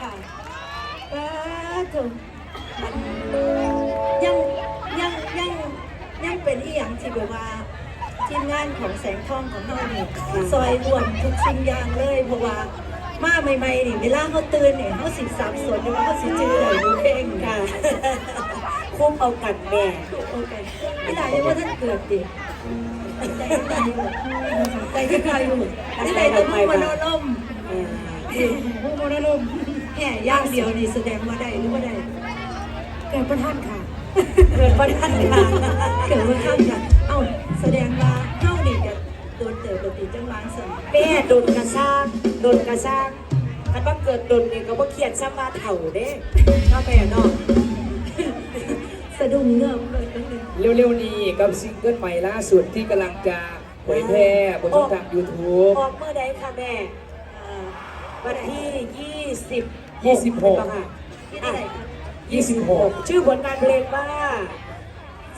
ค่ะเออถูมันยังยังยังยังเป็นอีหยังที่แบบว่าทีมงานของแสงทองของเฮานี่ซอยรวนทุกสิ่งอย่างเลยเพราะว่ามาใหม่ๆนี่เวลาเขาตื่นเนี่ยเขาสิสามสนว่าเขาสิจืออะไรรู้เพลงค่ะคุ้มเอากันแม่โอเคไม่ได้ว่าท่านเกิดดิใจใครอยู่ใจใครอยู่ที่ไหนจะมุ่งมโนลมมุ่งมโนลม แห่ย่างเดียวนี่แสดงว่าได้หรือว่าได้ เกิดประท่านค่ะ เกิดประทันค่ะ เกิดว่าข้ามกันเอ้าแสดงว่าเข้านี่จะโดนเติบโดนตีจังหวะสมแม่โดนกระซ้างโดนกระซ้างถ้าต้องเกิดโดนนี่ก็บ่เขียนซ้ำมาเถ่าเด้เนาะแม่เนาะสะดุ้งเงือบเลยตั้งแต่ เร็วๆนี้กับซิงเกิลใหม่ล่าสุดที่กำลังจะเผยแพร่บนช่องทาง YouTube ออกเมื่อใดค่ะแม่อ่าวันที่ยี่ สิบ26ค่ะที่เท่าไหร่คะ26ชื่อผลงานเพลงว่า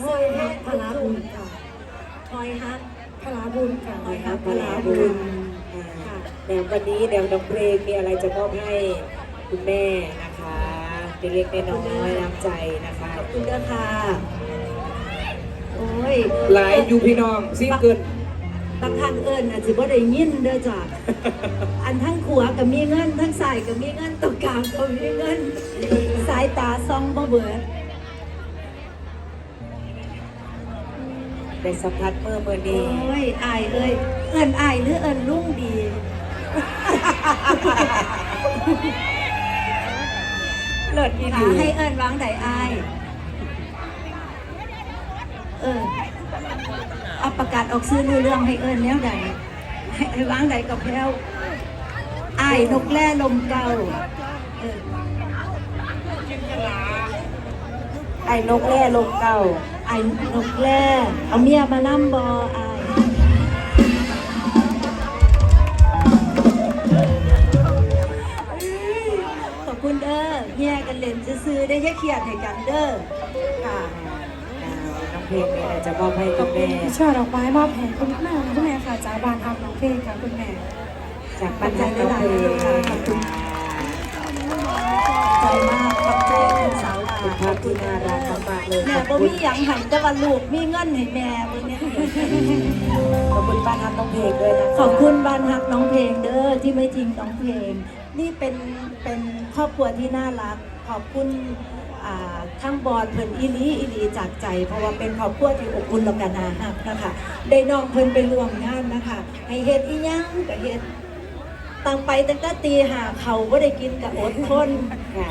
หอยฮักพลาบุญค่ะหอยฮักพลาบุญค่ะหอยฮักพพลาลาบุบุญญค่ะแนววันนี้แนวน้องเพลงมีอะไรจะมอบให้คุณแม่นะคะเล็กๆน้อยๆน้ำใจนะคะขอบคุณเด้อค่ะโอ้ยหลายอยู่พี่น้องซิงเกิล บางครั้งเอิญอาจจะบ่ได้ยินเด้อจ้ะอันทั้งขัวก็มีเงิน ทั้งสายก็มีเงินตรงกลางก็มีเงิน สายตาซ่องบ่เบิดได้สัมผัสเมื่อเมื่อโอ้นี้ยอายเอ้ยเอิญอายหรือเอิญลุงดี เลิศดีหาดีให้เอิญวางใดอาย เออเอา ประกาศออกซื้อรู้เรื่องให้เอิญแนวใดให้ให้วางใดกับแพรวอายนกแร่ลมเก่าไอ้นกแร่ลมเก่าไอ้นกแร่เอาเมียมาล่ำบอไอายขอบคุณเด้อเฮียกันเล่นซื้อได้แค่เครียดให้กันเด้อค่ะ เพลงมีอะไรจะมอบให้คุณแม่ช่อดอกไม้มอบแผ่คุณแม่คุณแม่ค่ะจากบ้านทับน้องเพลงค่ะคุณแม่จากบ้านทักน้องเพลงใจมากขอบใจคุณสาวลาเป็นภาพที่น่ารักมากๆเลยแม่ขอบบ่คุณมีหยังให้แต่ว่าลูกมีเงินให้แม่มื้อนี้ขอบคุณบ้านทักน้องเพลงด้วยนะคะขอบคุณบ้านฮักน้องเพลงเด้อที่ไม่ทิ้งน้องเพลง นี่เป็นเป็นครอบครัวที่น่ารัก ขอบคุณ อ่าทั้งบอดเพิ่นอีลีอีลีจากใจ เพราะว่าเป็นครอบครัวที่อบอุ่นแล้วกันนาฮักนะคะได้น้องเพิ่นไปร่วมงานนะคะ ให้เฮ็ดอีหยังก็เฮ็ดตังไปตั้งแต่ตีหาเขาบ่ได้กินก็อดทนค่ะ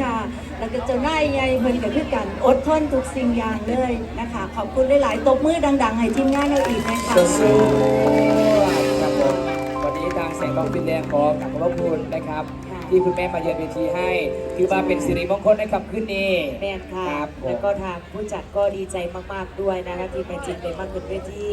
ค่ะแล้วก็เจ้านายใหญ่เพิ่นก็คือกันอดทนทุกสิ่งอย่างเลยนะคะ ขอบคุณหลายๆตบมือดัง ๆ ให้ทีมงานเราอีกนะคะสู้ๆครับผมวันนี้ทางแสงทองฟินแดงขอกราบขอบพระคุณนะครับ ที่คุณแม่มาเยือนเวทีให้ถือว่าเป็นสิริมงคลในค่ำคืนนี้แม่นค่ะครับผม แล้วก็ทางผู้จัดก็ดีใจมากๆด้วยนะคะที่แม่จินได้มาขึ้นเวที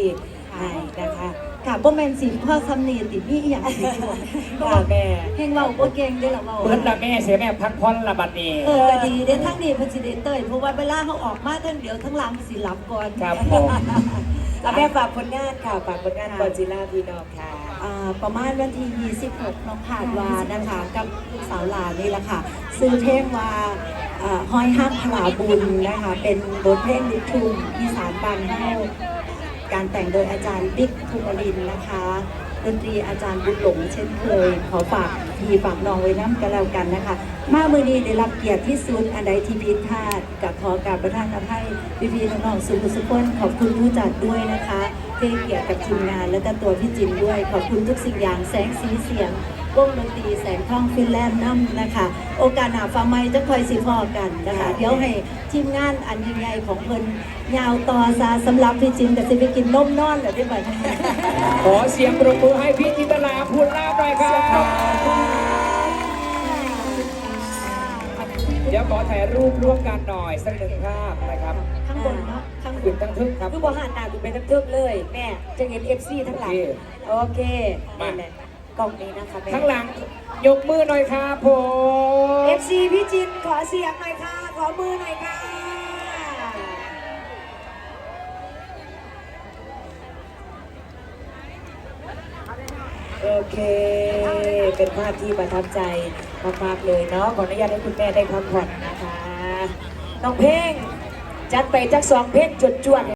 ให้นะคะค่ะบ่แม่นสิพ่อสำเนียงติพี่อหย่างสิบ่ค่ะแม่เฮงเว้าบ่เก่งเด้อล่ะเว้าเพิ่นละแม่เสียแม่พักผ่อนละบัดนี้ เออดีเด้อทั้งนี้เพิ่นสิได้เต้ยเพราะว่าเวลาเขาออกมาทั้งเดียวทั้งหลังสิหลับก่อน ครับผม แล้วแม่ฝากผลงานค่ะฝากผลงานกอจิล่าพี่น้องค่ะ อ่าประมาณวันที่ 26น้องขาดวานะคะ กับลูกสาวหลานนี่แหละค่ะ ซื้อเพลงว่าอ่าห้อยฮักพลาบุญนะคะ เป็นบทเพลงลูกทุ่งอีสานบ้านเฮา การแต่งโดยอาจารย์บิ๊กภูมิรินนะคะดนตรีอาจารย์บุญหลงเช่นเคย ขอฝากพี่ฝากน้องไว้น้ำกันแล้วกันนะคะ มามือนี้ได้รับเกียรติที่สุดอันใดที่ผิดพลาดกับขอการประทานอภัยพี่พี่น้องๆสุขสุขนขอบคุณผู้จัดด้วยนะคะที่เกียรติกับทีมงาน และก็ตัวพี่จินด้วย ขอบคุณทุกสิ่งอย่างแสงสีเสียง วงดนตรีแสงทองฟินแลนด์น้ำนะคะ โอกาสหนาฟ้าไม้จะคอยสิพอกันนะคะ เดี๋ยวให้ทีมงานอันยิ่งใหญ่ของเพิ่นยาวต่อซาสำหรับพี่จินกับสิไปกินนมนอนเหรือได้ไหมขอเสียงปรบมือให้พี่จินตลาพูดลาบหน่อยครับเดี๋ยวขอถ่ายรูปร่วมกันหน่อยสักหนึ่งภาพนะครับข้างบนเนาะข้างบขึ้นนทั้งทึกครับ คือบอกหันหน้าคุณไปทั้งทึกเลย แม่จะเห็นเอฟซีทั้งหลังโอเคโอเคนี่แหละ กล้องนี้นะคะแม่ ข้างหลังยกมือหน่อยครับผมเอฟซีพี่จินขอเสียงหน่อยค่ะ ขอมือหน่อยค่ะ โอเค เป็นภาพที่ประทับใจมากๆเลยเนาะ ขออนุญาตให้คุณแม่ได้พักผ่อนนะคะ น้องเพ่ง จัดไปจักสองเพ่งจวดๆ